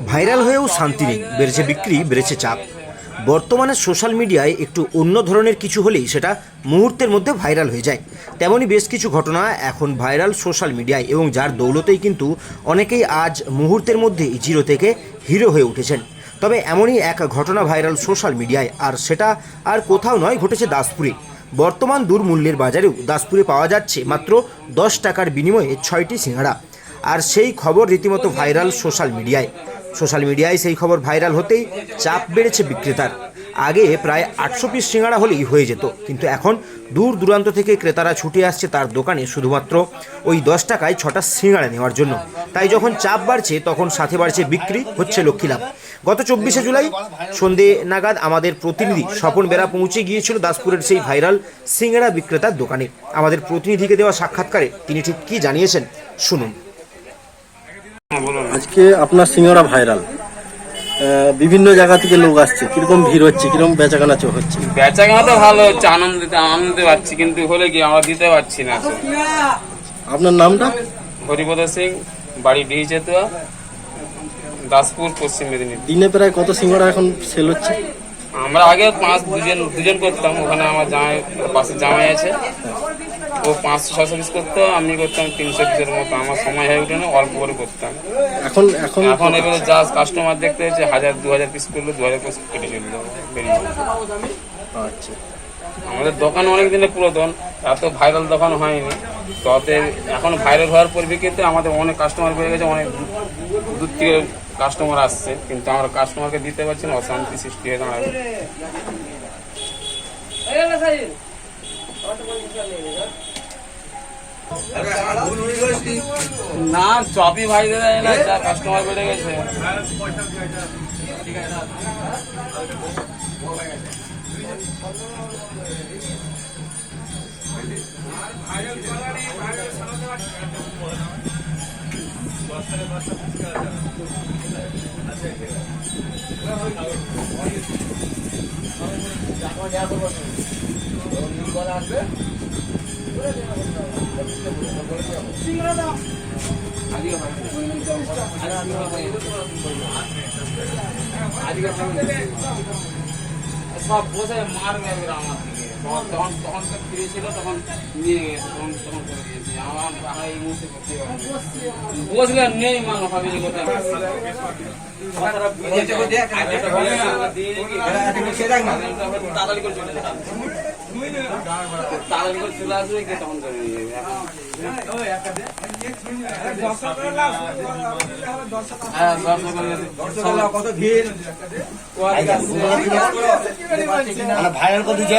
Viral হয়েও শান্তি নেই, বেড়েছে বিক্রি, বেড়েছে চাপ। বর্তমানে সোশ্যাল মিডিয়ায় একটু অন্য ধরনের কিছু হলেই সেটা মুহূর্তের মধ্যে ভাইরাল হয়ে যায়। তেমনই বেশ কিছু ঘটনা এখন ভাইরাল সোশ্যাল মিডিয়ায় এবং যার দৌলতেই কিন্তু অনেকেই আজ মুহূর্তের মধ্যেই জিরো থেকে হিরো হয়ে উঠেছেন। তবে এমনই এক ঘটনা ভাইরাল সোশ্যাল মিডিয়ায়, আর সেটা আর কোথাও নয়, ঘটেছে দাসপুরে। বর্তমান দুর্মূল্যের বাজারেও দাসপুরে পাওয়া যাচ্ছে মাত্র দশ টাকার বিনিময়ে ছয়টি সিঙ্গাড়া। আর সেই খবর রীতিমতো ভাইরাল সোশ্যাল মিডিয়ায়। সোশ্যাল মিডিয়ায় সেই খবর ভাইরাল হতেই চাপ বেড়েছে বিক্রেতার। আগে প্রায় আটশো পিস সিঙ্গাড়া হলেই হয়ে যেত, কিন্তু এখন দূর দূরান্ত থেকে ক্রেতারা ছুটে আসছে তার দোকানে শুধুমাত্র ওই দশ টাকায় ছটা সিঙ্গাড়া নেওয়ার জন্য। তাই যখন চাপ বাড়ছে, তখন সাথে বাড়ছে বিক্রি, হচ্ছে লক্ষ্মী লাভ। গত চব্বিশে জুলাই সন্ধে নাগাদ আমাদের প্রতিনিধি স্বপন বেড়া পৌঁছে গিয়েছিল দাসপুরের সেই ভাইরাল সিঙ্গাড়া বিক্রেতার দোকানে। আমাদের প্রতিনিধিকে দেওয়া সাক্ষাৎকারে তিনি ঠিক কী জানিয়েছেন, শুনুন। আজকে আপনার সিঙ্গারা ভাইরাল। বিভিন্ন জায়গা থেকে লোক আসছে। কীরকম ভিড় হচ্ছে কীরকম বেচাকেনা হচ্ছে? বেচা কেনা তো ভালো হচ্ছে আনন্দ দিতে আনন্দ পারছি কিন্তু হলে কি আমরা দিতে পারছি না আপনার নামটা? হরিপদ সিং বাড়ি ডিহি চেতুয়া দাসপুর পশ্চিম মেদিনীপুর। দিনে প্রায় কত সিঙ্গারা এখন সেল হচ্ছে? আমরা আগে পাঁচ দুজন দুজন করতাম ওখানে আমার জামাই পাশে জামাই আছে। ও পাঁচশো ছশো পিস করতো আমি করতাম তিনশো পিসের মতো আমার সময় হয়ে ওঠে না অল্প করে করতাম। এখন এখন এখন এবারে যা কাস্টমার দেখতে হচ্ছে হাজার দু হাজার পিস করলে দু হাজার পিস কেটে চলল বেরিয়ে আচ্ছা। আমাদের দোকান অনেক দিনের পুরাতন এত ভাইরাল দোকান হয়নি তবে এখন ভাইরাল হওয়ার পরিপ্রেক্ষিতে আমাদের অনেক কাস্টমার বেড়ে গেছে অনেক দূর- দূর থেকে কাস্টমার আসছে কিন্তু আমরা কাস্টমারকে দিতে পারছি না অশান্তি সৃষ্টি হয়ে দাঁড়াবে না চপই ভাই দেয় না যা কাস্টমার বেড়ে গেছে। সব বসে মারবে এবার আমার থেকে তখন তখন তো ফ্রি ছিল তখন নিয়ে গেছে তখন তখন করে দিয়েছি আমার আমার এই মুহূর্তে করতে বসলে নেই মান হবে যে কোথায়। তাড়াতাড়ি করে চলে যাবে কত ভিড় ভাইরাল দিয়েছে